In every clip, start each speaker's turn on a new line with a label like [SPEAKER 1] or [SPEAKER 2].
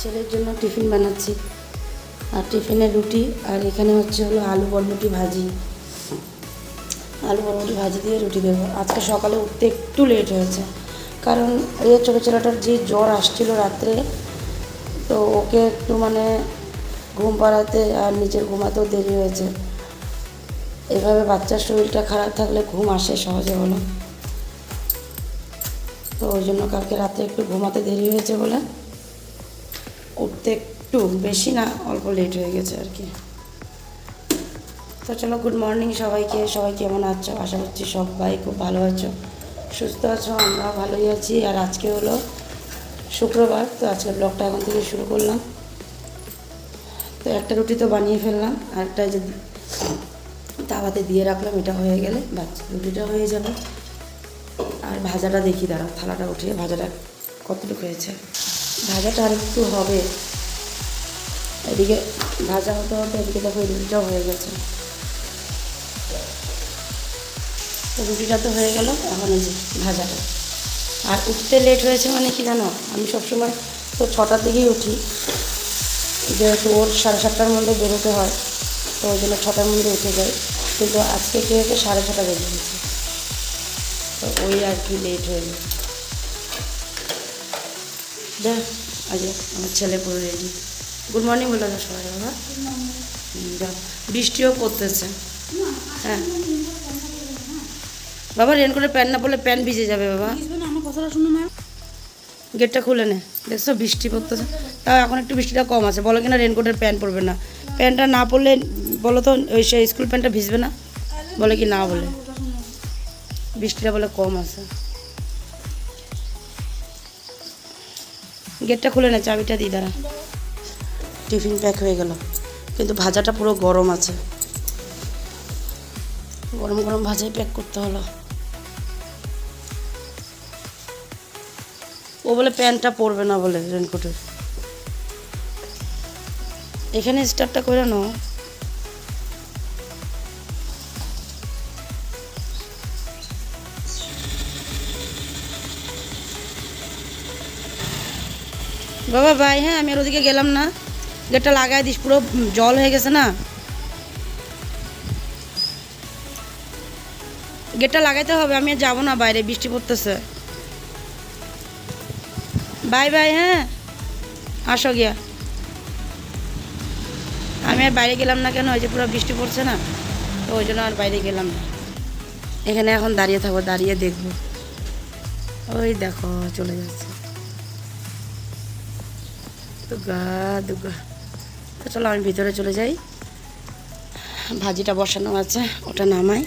[SPEAKER 1] ছেলের জন্য টিফিন বানাচ্ছি। আর টিফিনে রুটি, আর এখানে হচ্ছে হলো আলু বরবটি ভাজি। আলু বরবটি ভাজি দিয়ে রুটি দেবো। আজকে সকালে উঠতে একটু লেট হয়েছে। কারণ এই ছোটো ছেলেটার যে জ্বর আসছিল রাত্রে, তো ওকে একটু মানে ঘুম পাড়াতে আর নিজের ঘুমাতেও দেরি হয়েছে। এভাবে বাচ্চার শরীরটা খারাপ থাকলে ঘুম আসে সহজে বলো। তো ওই জন্য কালকে রাতে একটু ঘুমাতে দেরি হয়েছে বলে উঠতে একটু বেশি না, অল্প লেট হয়ে গেছে আর কি। তো চলো গুড মর্নিং সবাইকে। সবাই কেমন আছো? আশা করছি সবাই খুব ভালো আছো, সুস্থ আছো আমরা ভালোই আছি। আর আজকে হলো শুক্রবার, তো আজকে ব্লগটা এখন থেকে শুরু করলাম। তো একটা রুটি তো বানিয়ে ফেললাম, আর একটা যে তাওয়াতে দিয়ে রাখলাম, এটা হয়ে গেলে বাস রুটিটা হয়ে যাবে। আর ভাজাটা দেখি দাঁড়া থালাটা উঠিয়ে ভাজাটা কতটুকু হয়েছে। ভাজাটা আর একটু হবে। এদিকে ভাজা হতে হতে এদিকে দেখো রুটিটাও হয়ে গেছে। রুটিটা তো হয়ে গেল, এখন এই যে ভাজাটা। আর উঠতে লেট হয়েছে মানে কি জানো? আমি সবসময় তো ছটার দিকেই উঠি। যেহেতু ওর সাড়ে সাতটার মধ্যে বেরোতে হয়, তো ওই জন্য ছটার মধ্যে উঠে যাই কিন্তু আজকে কী হয়েছে? সাড়ে ছটা বেজে গেছে। তো ওই আর কি লেট হয়ে গেছে। দেখ আজ আমার ছেলে পুরো রেডি গুড মর্নিং বলে দাও সবাই বাবা। যাও। বৃষ্টিও পড়তেছে হ্যাঁ। বাবা রেনকোটের প্যান্ট না পরলে প্যান্ট ভিজে যাবে বাবা।
[SPEAKER 2] কথাটা শুনো না।
[SPEAKER 1] গেটটা খুলে নে। দেখছ বৃষ্টি পড়তেছে। তাও এখন একটু বৃষ্টিটা কম আছে। বলো কিনা রেনকোটের প্যান্ট পরবে না। প্যান্টটা না পরলে বলো তো ওই সেই স্কুল প্যান্টটা ভিজবে না? বলে কি না বলে? বৃষ্টিটা বলে কম আছে। গেটটা খুলে না, চাবিটা দিই দাঁড়া। টিফিন প্যাক হয়ে গেল। কিন্তু ভাজাটা পুরো গরম আছে। গরম গরম ভাজাই প্যাক করতে হলো। ও বলে প্যান্টটা পরবে না বলে রেনকোটের। এখানে স্টার্টটা করে নাও। বাবা, ভাই হ্যাঁ আমি আর ওদিকে গেলাম না। গেটটা লাগাই দিস, পুরো জল হয়ে গেছে না। গেটটা লাগাইতে হবে, আমি আর যাব না বাইরে, বৃষ্টি পড়তেছে। বাই বাই হ্যাঁ আসো গিয়া। আমি আর বাইরে গেলাম না কেন, ওই যে পুরো বৃষ্টি পড়ছে না, তো ওই জন্য আর বাইরে গেলাম না। এখানে এখন দাঁড়িয়ে থাকব, দাঁড়িয়ে দেখব। ওই দেখো, চলে যাচ্ছে। দুগা দুগা তো চলো আমি ভিতরে চলে যাই। ভাজিটা বসানো আছে, ওটা নামাই।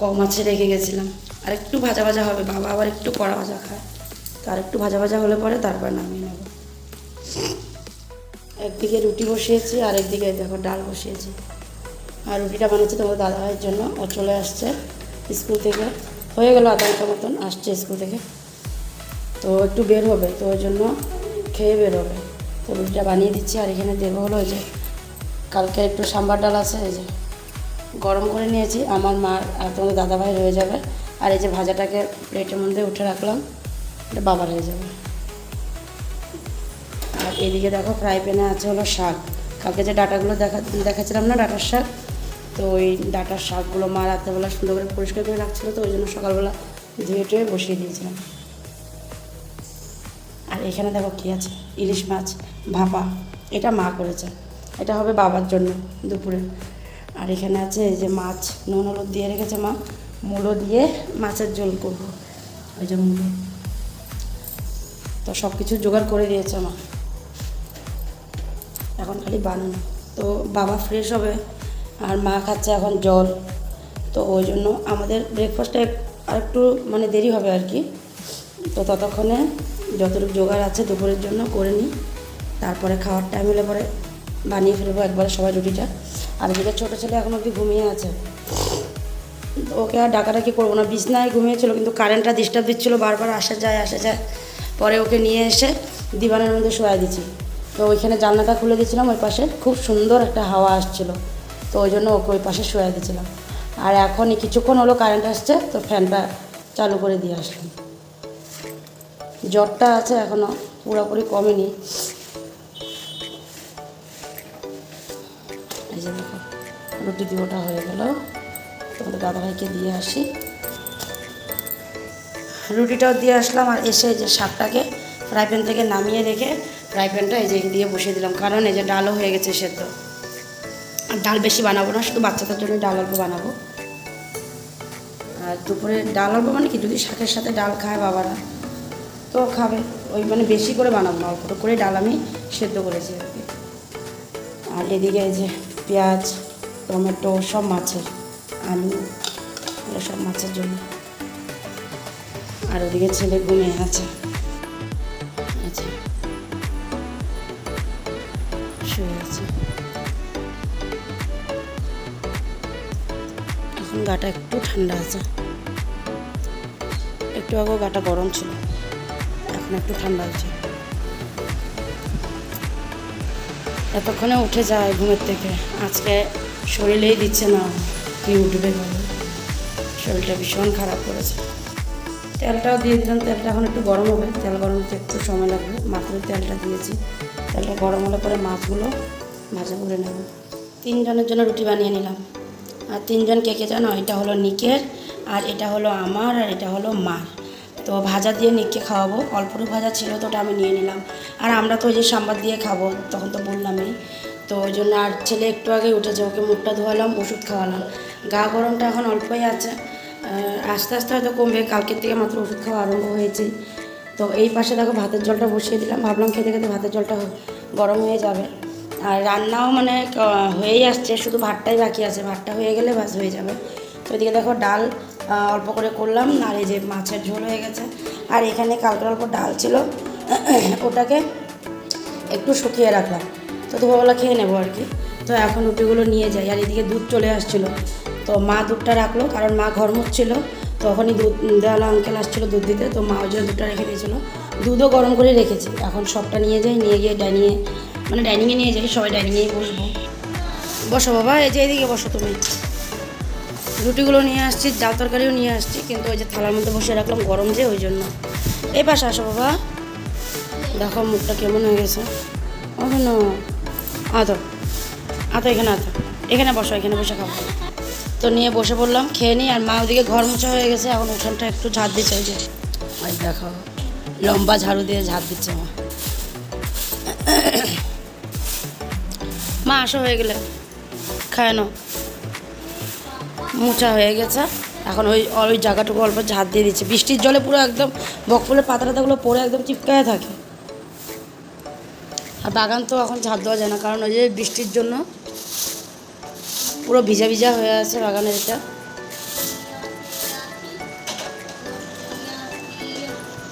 [SPEAKER 1] কম আছে রেখে গেছিলাম। আর একটু ভাজা ভাজা হবে, বাবা আবার একটু কড়া ভাজা খায়। তো আর একটু ভাজা ভাজা হলে পরে তারপর নামিয়ে নেব। একদিকে রুটি বসিয়েছি, আর একদিকে দেখো ডাল বসিয়েছি। আর রুটিটা বানাচ্ছি তোমার দাদা ভাইয়ের জন্য। ও চলে আসছে স্কুল থেকে। হয়ে গেল আধা ঘণ্টা মতন, আসছে স্কুল থেকে। তো একটু বের হবে, তো ওই জন্য খেয়ে বের হবে তো রুটিটা বানিয়ে দিচ্ছি আর এখানে দেবো হলো যে কালকে একটু সাম্বার ডাল আছে, এই যে গরম করে নিয়েছি। আমার মার আর তোমাদের দাদাভাই রয়ে যাবে। আর এই যে ভাজাটাকে প্লেটের মধ্যে উঠে রাখলাম, এটা বাবার হয়ে যাবে। আর এদিকে দেখো ফ্রাই প্যানে আছে হলো শাক। কালকে যে ডাটাগুলো দেখা, দেখাচ্ছিলাম না ডাটার শাক, তো ওই ডাটার শাকগুলো মা রাত্রেবেলা সুন্দর করে পরিষ্কার করে রাখছিলো, তো ওই জন্য সকালবেলা ধুয়ে টুয়ে বসিয়ে দিয়েছিলাম। এখানে দেখো কী আছে? ইলিশ মাছ, ভাপা, এটা মা করেছে। এটা হবে বাবার জন্য দুপুরে। আর এখানে আছে এই যে মাছ, নুন, হলুদ দিয়ে রেখেছে মা। মূলো দিয়ে মাছের ঝোল করব। ওই যে মূলো। তো সব কিছু জোগাড় করে দিয়েছে মা। এখন খালি বানানো। তো বাবা ফ্রেশ হবে আর মা খাচ্ছে এখন জল। তো ওই জন্য আমাদের ব্রেকফাস্টটা আর একটু মানে দেরি হবে আর কি। তো ততক্ষণে যতটুকু জোগাড় আছে দুপুরের জন্য করে নিই। তারপরে খাওয়ার টাইম হলে পরে বানিয়ে ফেলব একবারে সবাই রুটিটা। আর এদিকে ছোটো ছেলে এখন অবধি ঘুমিয়ে আছে, ওকে আর ডাকাডাকি করব না। বিছনায় ঘুমিয়েছিল কিন্তু কারেন্টটা ডিস্টার্ব দিচ্ছিল, বারবার আসা যায় আসা যায়। পরে ওকে নিয়ে এসে দিবানের মধ্যে শোয়া দিচ্ছি। তো ওইখানে জানলাটা খুলে দিয়েছিলাম, ওই পাশে খুব সুন্দর একটা হাওয়া আসছিল। তো ওই জন্য ওকে ওই পাশে শোয়া দিয়েছিলাম। আর এখনই কিছুক্ষণ হলো কারেন্ট আসছে, তো ফ্যানটা চালু করে দিয়ে আসলাম। জ্বরটা আছে এখনও পুরোপুরি কমেনি। এই যে দেখো, রুটি দিবোটা হয়ে গেল। তোমাদের দাদাভাইকে দিয়ে আসি। রুটিটাও দিয়ে আসলাম আর এসে যে শাকটাকে ফ্রাই প্যান থেকে নামিয়ে রেখে ফ্রাই প্যানটা এই যে দিয়ে বসিয়ে দিলাম। কারণ এই যে ডালও হয়ে গেছে সেদ্ধ। ডাল বেশি বানাবো না, শুধু বাচ্চাদের জন্য ডাল অল্প বানাবো। আর দুপুরে ডাল অল্প মানে কি? যদি শাকের সাথে ডাল খায় বাবারা। তো খাবে। ওই মানে বেশি করে বানাবো না, অল্প করে ডাল আমি সেদ্ধ করেছি আর এদিকে যে পেঁয়াজ, টমেটো, সব মাছের আলু সব মাছের জন্য। আর ওদিকে ছেলে ঘুমিয়ে আছে। আচ্ছা। গাটা একটু ঠান্ডা আছে। একটু আগেও গাটা গরম ছিল। এখন একটু ঠান্ডা আছে। এতক্ষণে উঠে যায় ঘুমের থেকে। আজকে শরীরেই দিচ্ছে না। কি উঠবে শরীরটা ভীষণ খারাপ করেছে। তেলটাও দিয়ে দিলাম। তেলটা এখন একটু গরম হবে। তেল গরম হতে একটু সময় লাগবে। মাত্র তেলটা দিয়েছি। তেলটা গরম হলে পরে মাছগুলো ভাজা করে নেব। তিনজনের জন্য রুটি বানিয়ে নিলাম। আর তিনজন কে কে জানো? এটা হলো নিকের, আর এটা হলো আমার, আর এটা হলো মার। তো ভাজা দিয়ে নিককে খাওয়াবো। অল্পটু ভাজা ছিল তো ওটা আমি নিয়ে নিলাম। আর আমরা তো ওই যে সাম্বার দিয়ে খাব, তখন তো বললামই। তো ওই জন্য আর ছেলে একটু আগে উঠেছে, ওকে মুখটা ধোয়ালাম, ওষুধ খাওয়ালাম। গা গরমটা এখন অল্পই আছে। আস্তে আস্তে হয়তো কমবে, কালকের থেকে মাত্র ওষুধ খাওয়া আরম্ভ হয়েছে। তো এই পাশে দেখো ভাতের জলটা বসিয়ে দিলাম। ভাবলাম খেতে খেতে ভাতের জলটা গরম হয়ে যাবে। আর রান্নাও মানে হয়েই আসছে, শুধু ভাতটাই বাকি আছে। ভাতটা হয়ে গেলে বাস হয়ে যাবে। তো এদিকে দেখো ডাল অল্প করে করলাম, আর এই যে মাছের ঝোল হয়ে গেছে। আর এখানে কালকে অল্প ডাল ছিল, ওটাকে একটু শুকিয়ে রাখলাম। তো দুপুরবেলা খেয়ে নেব আর কি। তো এখন রুটিগুলো নিয়ে যাই, আর এদিকে দুধ চলে আসছিল। তো মা দুধটা রাখল, কারণ মা ঘর মুছছিল। তখনই দুধ, দেওয়ালা আঙ্কেল আসছিল দুধ দিতে, তো মা ওই জন্য দুধটা রেখে দিয়েছিলো। দুধও গরম করে রেখেছি। এখন সবটা নিয়ে যাই, নিয়ে গিয়ে ডাইনিংয়ে মানে ডাইনিংয়ে নিয়ে যাই, সবাই ডাইনিংয়েই বসবো। বসো বাবা, এই যে এইদিকে বসো তুমি। রুটিগুলো নিয়ে আসছি, ডাল তরকারিও নিয়ে আসছি, কিন্তু ওই যে থালার মধ্যে বসে রাখলাম গরম যে, ওই জন্য। এই পাশে আসো বাবা। দেখো মুখটা কেমন হয়ে গেছে। ওখানে আতো আতো এখানে আতো এখানে বসো, এখানে বসে খাব তো নিয়ে বসে পড়লাম, খেয়ে নিই আর মা ওদিকে ঘর মোছা হয়ে গেছে, এখন ওখানটা একটু ঝাড় দিচ্ছে ওই যে। ওই দেখো, লম্বা ঝাড়ু দিয়ে ঝাড় দিচ্ছে মা। মা, আসো হয়ে গেলে। খায় না মোচা হয়ে গেছে। এখন ওই ওই জায়গাটুকু অল্প ঝাঁত দিয়ে দিচ্ছে। বৃষ্টির জলে পুরো একদম বকফুলের পাতা টাতাগুলো পড়ে একদম চিপকায় থাকে। আর বাগান তো এখন ঝাঁপ দেওয়া যায় না কারণ ওই যে বৃষ্টির জন্য পুরো ভিজা ভিজা হয়ে আছে বাগানের এটা।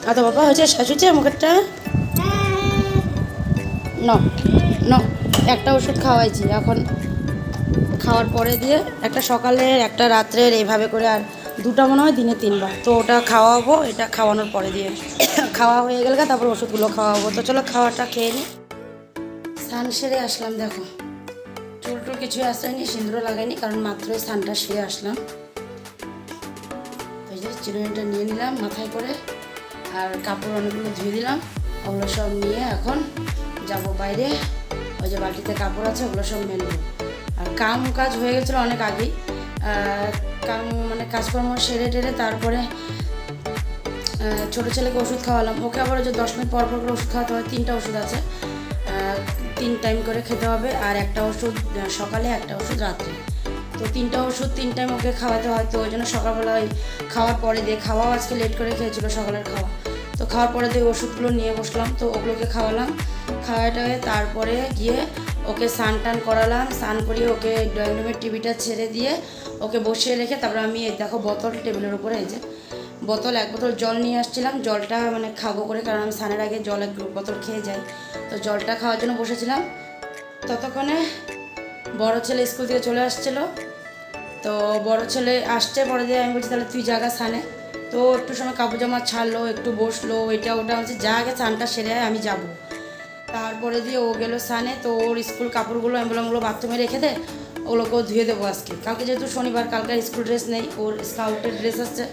[SPEAKER 1] আর তো বাবা হয়েছে শেষ হয়েছে মুখেরটা ন ন একটা ওষুধ খাওয়াইছি। এখন খাওয়ার পরে দিয়ে একটা সকালের, একটা রাত্রের এইভাবে করে আর দুটা মনে হয় দিনে তিনবার। তো ওটা খাওয়াবো, এটা খাওয়ানোর পরে দিয়ে খাওয়া হয়ে গেলে তারপর ওষুধগুলো খাওয়াবো। তো চলো খাওয়াটা খেয়ে নিই স্নান সেরে আসলাম, দেখো। চুল টুল কিছুই আসেনি সিঁদুরও লাগাইনি, কারণ মাত্রই স্নানটা সেরে আসলাম। ওই যে চিরুনিটা নিয়ে নিলাম মাথায় করে, আর কাপড় অনেকগুলো ধুয়ে দিলাম। ওগুলো সব নিয়ে এখন যাব বাইরে। ওই যে বালতিতে কাপড় আছে, ওগুলো সব মেলবো। কাম কাজ হয়ে গেছিল অনেক আগেই। কাম মানে কাজকর্ম সেরে টেরে তারপরে ছোটো ছেলেকে ওষুধ খাওয়ালাম। ওকে আবার যে দশ মিনিট পর পর করে ওষুধ খাওয়াতে হয়, তিনটা ওষুধ আছে। তিন টাইম করে খেতে হবে আর একটা ওষুধ সকালে, একটা ওষুধ রাত্রে। তো তিনটা ওষুধ তিন টাইম ওকে খাওয়াতে হয়, তো ওই জন্য সকালবেলা ওই খাওয়ার পরে দিয়ে খাওয়াও আজকে লেট করে খেয়েছিল সকালের খাওয়া। তো খাওয়ার পরে দিয়ে ওষুধগুলো নিয়ে বসলাম, তো ওগুলোকে খাওয়ালাম। খাওয়াটা তারপরে গিয়ে ওকে স্নান টান করালাম, স্নান করিয়ে ওকে ড্রয়িং রুমের টিভিটা ছেড়ে দিয়ে ওকে বসিয়ে রেখে তারপরে আমি এই দেখো বোতল টেবিলের উপরে এই যে বোতল, এক বোতল জল নিয়ে আসছিলাম। জলটা মানে খাব করে, কারণ আমি স্নানের আগে জল এক বোতল খেয়ে যাই। তো জলটা খাওয়ার জন্য বসেছিলাম। ততক্ষণে বড় ছেলে স্কুল থেকে চলে আসছিল। তো বড় ছেলে আসছে পরে দিয়ে আমি বলছি, তাহলে তুই জায়গা স্নানে। তো একটু সময় কাপড় জামা ছাড়লো, একটু বসল, এটা ওটা হচ্ছে যা আগে স্নানটা সেরে আমি যাব। তারপরে দিয়ে ও গেলো স্নানে তো ওর স্কুল কাপড়গুলো ওগুলো বাথরুমে রেখে দে ওগুলোকেও ধুয়ে দেবো আজকে। কালকে যেহেতু শনিবার কালকে স্কুল ড্রেস নেই ওর স্কাউটের ড্রেস আসছে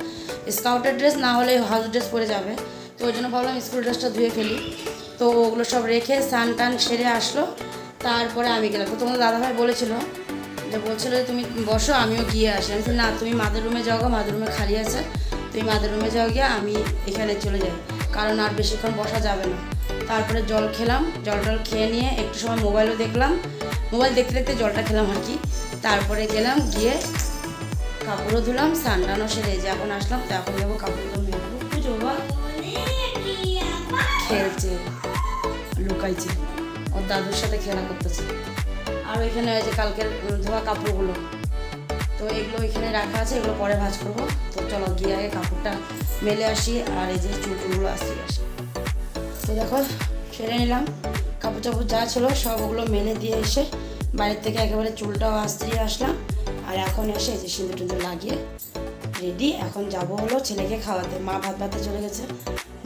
[SPEAKER 1] স্কাউটের ড্রেস না হলে হাউস ড্রেস পরে যাবে। তো ওই জন্য ভাবলাম স্কুল ড্রেসটা ধুয়ে ফেলি। তো ওগুলো সব রেখে স্নান টান সেরে আসলো। তারপরে আমি গেলাম। তো তোমার দাদাভাই বলেছিল যে বলছিল যে তুমি বসো আমিও গিয়ে আসি। আমি না তুমি মাদের রুমে যাও গো, মাদের রুমে খালি আছে। তুমি মাদের রুমে যাও গিয়ে আমি এখানে চলে যাই। কারণ আর বেশিক্ষণ বসা যাবে না। তারপরে জল খেলাম, জল টল খেয়ে নিয়ে একটু সময় মোবাইলও দেখলাম। মোবাইল দেখতে দেখতে জলটা খেলাম আর কি। তারপরে গেলাম, গিয়ে কাপড়ও ধুলাম, স্নান টানও সেরে যে এখন আসলাম, তো এখন যাব কাপড়গুলো পুজো বা খেলছে, লুকাইছে। ওর দাদুর সাথে খেলা করতেছে। আর ওইখানে ওই যে কালকের ধোয়া কাপড়গুলো। তো এগুলো এখানে রাখা আছে, এগুলো পরে ভাজ করব। তো চলো গিয়ে আগে কাপড়টা মেলে আসি, আর এই যে চুল টুলগুলো আসতে আসি তো দেখো, সেরে নিলাম। কাপড় চাপড় যা ছিল সব ওগুলো মেলে দিয়ে এসে বাড়ির থেকে একেবারে চুলটাও আস্ত্রিয়ে আসলাম। আর এখন এসে যে সিঁদুর টিন্দুর লাগিয়ে রেডি এখন যাব হলো ছেলেকে খাওয়াতে। মা ভাত ভাতে চলে গেছে।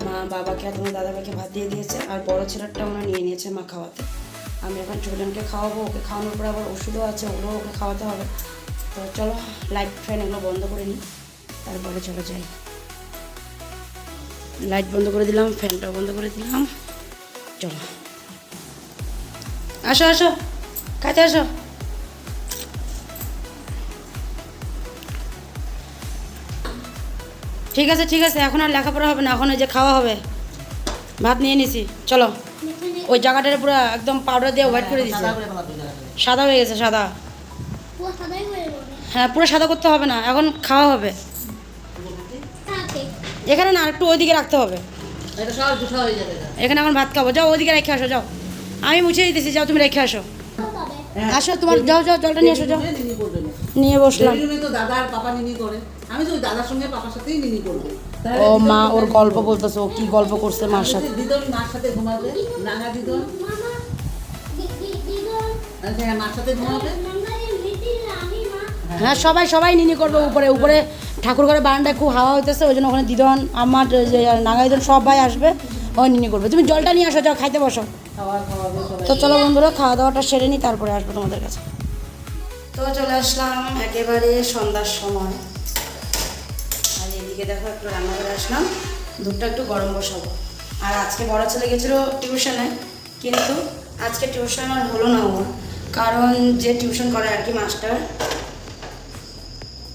[SPEAKER 1] মা বাবাকে আর তোমার দাদাভাইকে ভাত দিয়ে দিয়েছে। আর বড় ছেলেরটা ওরা নিয়ে নিয়েছে মা খাওয়াতে। আমি এখন ছোটজনকে খাওয়াবো, ওকে খাওয়ানোর পর আবার ওষুধও আছে ওগুলো ওকে খাওয়াতে হবে। তো চলো লাইট ফ্যান এগুলো বন্ধ করে নিই। তারপরে চলো যাই। লাইট বন্ধ করে দিলাম ফ্যানটাও বন্ধ করে দিলাম। চলো। আসো আসো। কাছে আসো। ঠিক আছে ঠিক আছে এখন আর লেখাপড়া হবে না এখন ওই যে খাওয়া হবে। ভাত নিয়ে নিছি চলো। ওই জায়গাটারে পুরো একদম পাউডার দিয়ে হোয়াইট করে দিচ্ছে সাদা হয়ে গেছে সাদা। হ্যাঁ পুরো সাদা করতে হবে না এখন খাওয়া হবে। এখানে না একটু ওইদিকে রাখতে হবে।
[SPEAKER 2] এটা সব জুঠা হয়ে যাবে এটা।
[SPEAKER 1] এখানে এখন ভাত খাব। যাও ওইদিকে রেখে আসো যাও। আমি মুছে দিতেছি যাও তুমি রেখে আসো। আসো তোমার যাও যাও জলটা নিয়ে আসো যাও। নিয়ে বসলাম।
[SPEAKER 2] ডেলি রুমে তো দাদা আর পাপা নিনি করে। আমি তো ওই দাদার সঙ্গে পাপার সাথেই নিনি করব।
[SPEAKER 1] ও মা ওর গল্প বলতেছে ও কি গল্প করছে মার সাথে?
[SPEAKER 2] মার সাথে ঘুমাবে? রাঙা দিদন? মার সাথে ঘুমাবে?
[SPEAKER 1] হ্যাঁ সবাই সবাই নিনি করবে উপরে উপরে ঠাকুর ঘরে বারান্দায় খুব হাওয়া হইতেছে, ওই জন্য ওখানে দিদন, আমার যে নাগা দিদন সবাই আসবে ওই নিনি করবে। তুমি জলটা নিয়ে আসো, যাও, খাইতে বসো। তো চলো বন্ধুরা খাওয়া দাওয়াটা সেরে নিই তারপরে আসব তোমাদের কাছে। তো চলে আসলাম একেবারে সন্ধ্যার সময়। আর এদিকে দেখো, একটু রান্না করে আসলাম। দুধটা একটু গরম বসাবো। আর আজকে বড় ছেলে গেছিল টিউশনে, কিন্তু আজকে টিউশন আর হলো না ওর। কারণ যে টিউশন করে আর কি মাস্টার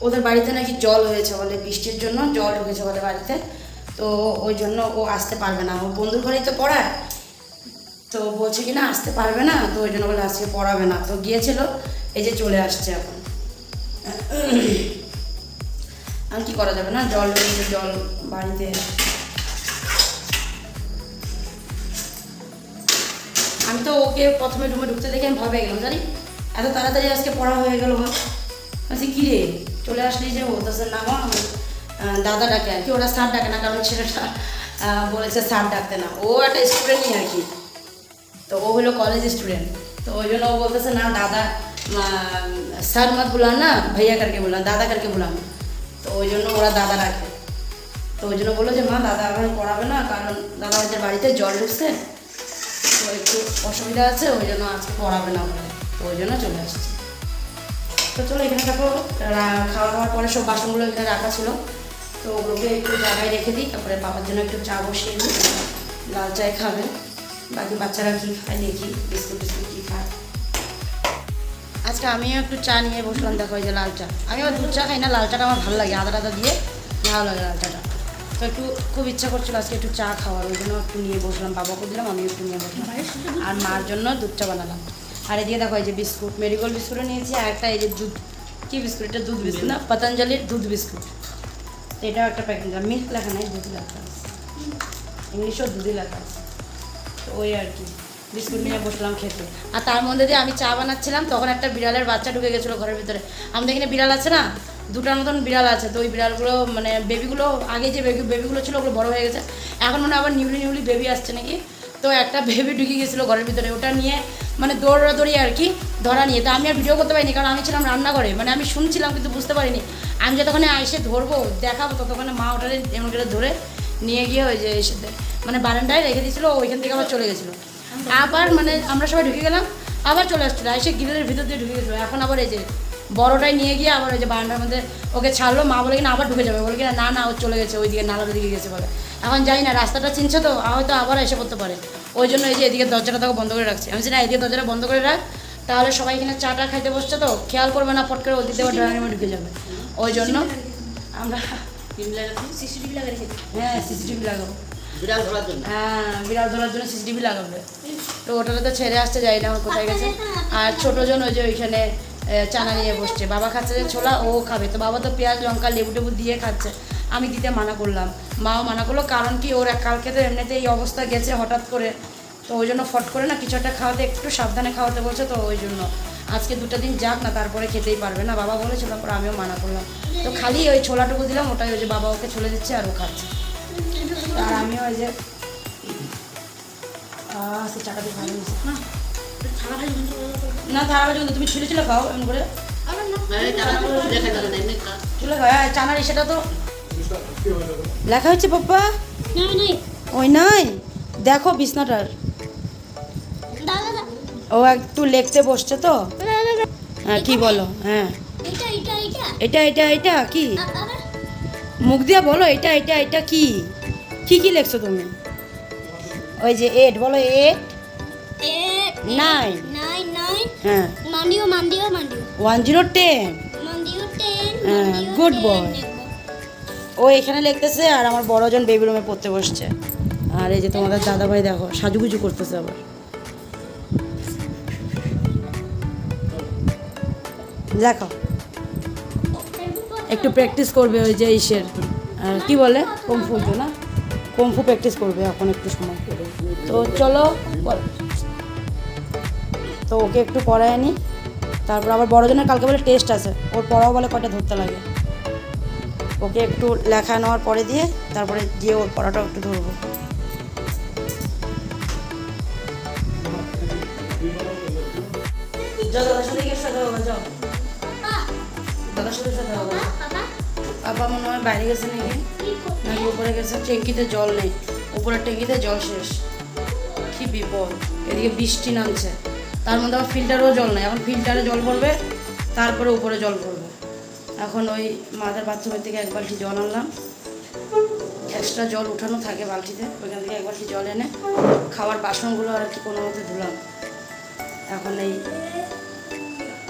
[SPEAKER 1] ওদের বাড়িতে নাকি জল হয়েছে বলে, বৃষ্টির জন্য জল ঢুকেছে বলে বাড়িতে। তো ওই জন্য ও আসতে পারবে না। ও বন্ধুর ঘরেই তো পড়ায়। তো বলছে কি না, আসতে পারবে না, তো ওই জন্য বলে আজকে পড়াবে না। তো গিয়েছিল, এই যে চলে আসছে এখন। আর কি করা যাবে না, জল জল বাড়িতে। আমি তো ওকে প্রথমে রুমে ঢুকতে দেখে আমি ভাবে গেলাম জানি এত তাড়াতাড়ি আজকে পড়া হয়ে গেল আচ্ছা কী রে? চলে আসলেই যে ও বলতেছে নাম আমার দাদা ডাকে আর কি, ওরা স্যার ডাকে না, কারণ ছেলেটা বলেছে স্যার ডাকতে না। ও একটা স্টুডেন্টই আর কি। তো ও হলো কলেজ স্টুডেন্ট তো ওই জন্য ও বলতেছে, না, দাদা স্যার মত বললাম না, ভাইয়া কারকে বললাম, দাদা কারকে বললাম। তো ওই জন্য ওরা দাদা রাখে তো ওই জন্য বলল যে, মা, দাদা আমাকে পড়াবে না, কারণ দাদা হচ্ছে বাড়িতে জল ঢুকছে তো একটু অসুবিধা আছে, ওই জন্য আজকে পড়াবে না ওই জন্য চলে আসছে। তো চলো এখানে দেখো খাওয়া দাওয়ার পরে সব বাসনগুলো এখানে রাখা ছিল। তো ওগুলোকে একটু জায়গায় রেখে দিই, তারপরে বাবার জন্য একটু চা বসিয়ে দিই। লাল চায় খাবে। বাকি বাচ্চারা কী খায়, দেখি বিস্কুট বিস্কুট কী খায়। আজকে আমিও একটু চা নিয়ে বসলাম, দেখো এই যে লাল চা। আমি আবার দুধ চা খাই না, লাল চাটা আমার ভালো লাগে, আদা টাদা দিয়ে ভালো লাগে লাল চাটা। তো একটু খুব ইচ্ছা করছিল আজকে একটু চা খাওয়ার, ওই জন্য একটু নিয়ে বসলাম, বাবাকে দিলাম আমি একটু নিয়ে বসলাম। আর মার জন্য দুধ চা বানালাম। আর এদিকে দেখো এই যে বিস্কুট, মেরিগোল্ড বিস্কুটও নিয়েছি, আর একটা এই যে দুধ, কী বিস্কুট? এটা দুধ বিস্কুট না, পতঞ্জলির দুধ বিস্কুট। তো এটাও একটা প্যাকেট মিল্ক লেখা নেই দুধ লেখা আছে। ইংলিশেও দুধই লেখা আছে। তো ওই আর কি, বিস্কুট নিয়ে বসলাম খেতে। আর তার মধ্যে দিয়ে আমি চা বানাচ্ছিলাম, তখন একটা বিড়ালের বাচ্চা ঢুকে গেছিল ঘরের ভিতরে। আমাদের এখানে বিড়াল আছে না, দুটার মতন বিড়াল আছে, তো ওই বিড়ালগুলো মানে বেবিগুলো আগে যে বেবি বেবিগুলো ছিল, ওগুলো বড় হয়ে গেছে। এখন মনে আবার নিউলি নিউলি বেবি আসছে নাকি? তো একটা ভেবে ঢুকে গেছিল ঘরের ভিতরে, ওটা নিয়ে মানে দৌড়াদৌড়ি আর কি ধরা নিয়ে। তো আমি আর ভিডিও করতে পারিনি, কারণ আমি ছিলাম রান্নাঘরে। মানে আমি শুনছিলাম কিন্তু বুঝতে পারিনি। আমি যতক্ষণে এসে ধরবো, দেখাবো, ততক্ষণে মা ওটারে এমন করে ধরে নিয়ে গিয়ে ওই যে এসে মানে বারান্দায় রেখে দিয়েছিলো ওইখান থেকে আবার চলে গেছিল। আবার মানে আমরা সবাই ঢুকে গেলাম, আবার চলে আসছিল। এসে গিলের ভিতর দিয়ে ঢুকে গেছিল। এখন আবার এই যে বড়টাই নিয়ে গিয়ে আবার ওই যে বারান্দার মধ্যে ওকে ছাড়লো মা বলে কিনা আবার ঢুকে যাবে। বলে কিনা না না ও চলে গেছে ওইদিকে নালার দিকে গেছে বলে। এখন জানি না রাস্তাটা চিনছে তো হয়তো আবার এসে পড়তে পারে। ওই জন্য এই যে এদিকে দরজাটা তোকে বন্ধ করে রাখছি। আমি বলছি, না এদিকে দরজাটা বন্ধ করে রাখ তাহলে সবাই এখানে চাটা খাইতে বসছে তো খেয়াল করবে না ফট করে ওদিক দিয়ে ড্রয়িং রুমে ঢুকে যাবে। ওই জন্য আমরা
[SPEAKER 2] সিসিটিভি
[SPEAKER 1] হ্যাঁ সিসিটিভি লাগাবো।
[SPEAKER 2] বিড়াল ধরার জন্য।
[SPEAKER 1] হ্যাঁ বিড়াল ধরার জন্য সিসিটিভি লাগাবে। তো ওটাতে তো ছেড়ে আসতে যাই না কোথায় গেছে? আর ছোটোজন ওই যে ওইখানে চানা নিয়ে বসছে। বাবা খাচ্ছে যে ছোলা, ও খাবে। তো বাবা তো পেঁয়াজ, লঙ্কা, লেবু টেবু দিয়ে খাচ্ছে। আমি দিতে মানা করলাম। মাও মানা করল, কারণ কি ওর এক কালকে তো এমনিতে এই অবস্থা গেছে হঠাৎ করে। তো ওই জন্য ফট করে না কিছু একটা খাওয়াতে, একটু সাবধানে খাওয়াতে বলছে তো ওই জন্য। আজকে দুটো দিন যাক না, তারপরে খেতেই পারবে। না, বাবা বলেছিল, তারপর আমিও মানা করলাম। তো খালি ওই ছোলাটুকু দিলাম, ওটাই ওই যে বাবা ওকে চলে দিচ্ছে আর ও খাচ্ছে। আর আমিও ওই যে টাকা ভালো না? না তার তুমি ছিলে ছিলে খাও, এমন করে। হ্যাঁ চানার সেটা তো লেখা হচ্ছে পাপ্পা? ওই নাই। দেখো বিছনাটার। ও একটু লিখতে বসছে তো। হ্যাঁ কি বলো হ্যাঁ।
[SPEAKER 3] এটা এটা এটা
[SPEAKER 1] এটা এটা এটা কি? মুখ দিয়ে বলো, এটা এটা এটা কি? কি কি লেখছো তুমি? ওই যে এট বলো
[SPEAKER 3] eight
[SPEAKER 1] Nine.
[SPEAKER 3] nine nine.
[SPEAKER 1] হ্যাঁ
[SPEAKER 3] mandio mandio mandio. Ten.
[SPEAKER 1] Good boy. ও এখানে লিখতেছে আর আমার বড়জন বেবি রুমে পড়তে বসছে। আর এই যে তোমাদের দাদা ভাই দেখো সাজুগুজু করতেছে আবার। দেখো। একটু প্র্যাকটিস করবে ওই যে ইসের। কি বলে? কমফু না? কমফু প্র্যাকটিস করবে এখন একটু সময় তো চলো। তো ওকে একটু পড়ায় আনি তারপর আবার বড়জনের কালকে বলে টেস্ট আছে। ওর পড়াও বলে কয়টা ধরতে লাগে। ওকে একটু লেখা নেওয়ার পরে দিয়ে তারপরে গিয়ে ওর পড়াটাও একটু ধরবো।
[SPEAKER 3] বাবা
[SPEAKER 1] মনে হয় বাইরে গেছে নাকি? নাকি উপরে গেছে? ট্যাঙ্কিতে জল নেই। উপরের ট্যাঙ্কিতে জল শেষ। কি বিপদ। এদিকে বৃষ্টি নামছে। তার মধ্যে আবার ফিল্টারেও জল নেই। এখন ফিল্টারে জল পড়বে তারপরে উপরে জল পড়বে এখন ওই মাদের বাথরুমের থেকে এক বালতি জল আনলাম। এক্সট্রা জল উঠানো থাকে বালতিতে, ওইখান থেকে এক বালতি জল এনে খাওয়ার বাসনগুলো আর কি কোনো মতে ধুলাম। এখন এই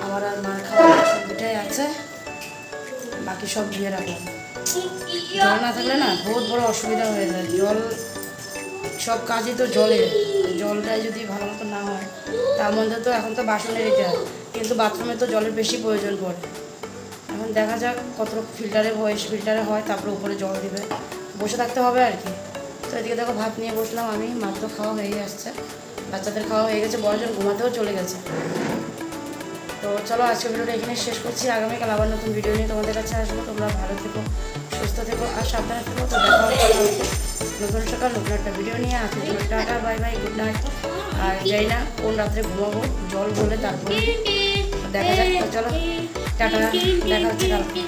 [SPEAKER 1] আমার আর মার খাওয়ার বাসন আছে, বাকি সব ধুয়ে রাখলাম। জল না থাকলে না বহুত বড় অসুবিধা হয়ে যায়। জল সব কাজই তো জলের। জলটাই যদি ভালো মতো না হয়, তার মধ্যে তো এখন তো বাসনের এটা কিন্তু বাথরুমে তো জলের বেশি প্রয়োজন পড়ে। এখন দেখা যাক কত ফিল্টারে বয়স, ফিল্টারে হয়, তারপরে উপরে জল দিবে। বসে থাকতে হবে আর কি। তো এদিকে দেখো ভাত নিয়ে বসলাম আমি মাত্র খাওয়া হয়ে আসছে। বাচ্চাদের খাওয়া হয়ে গেছে, বড়জন ঘুমাতেও চলে গেছে। তো চলো আজকে ভিডিওটা এখানে শেষ করছি। আগামীকাল আবার নতুন ভিডিও নিয়ে তোমাদের কাছে আসব। তোমরা ভালো থেকো, সুস্থ থেকো, আর সাবধানে থেকো। তো দেখা নতুন সকাল, নতুন একটা ভিডিও নিয়ে আসি। Tata, bye bye good night আর যাই না কোন রাত্রে ঘুমাবো, জল বলে তারপরে দেখা যাক। চলো, টাটা, দেখা হচ্ছে কালকে।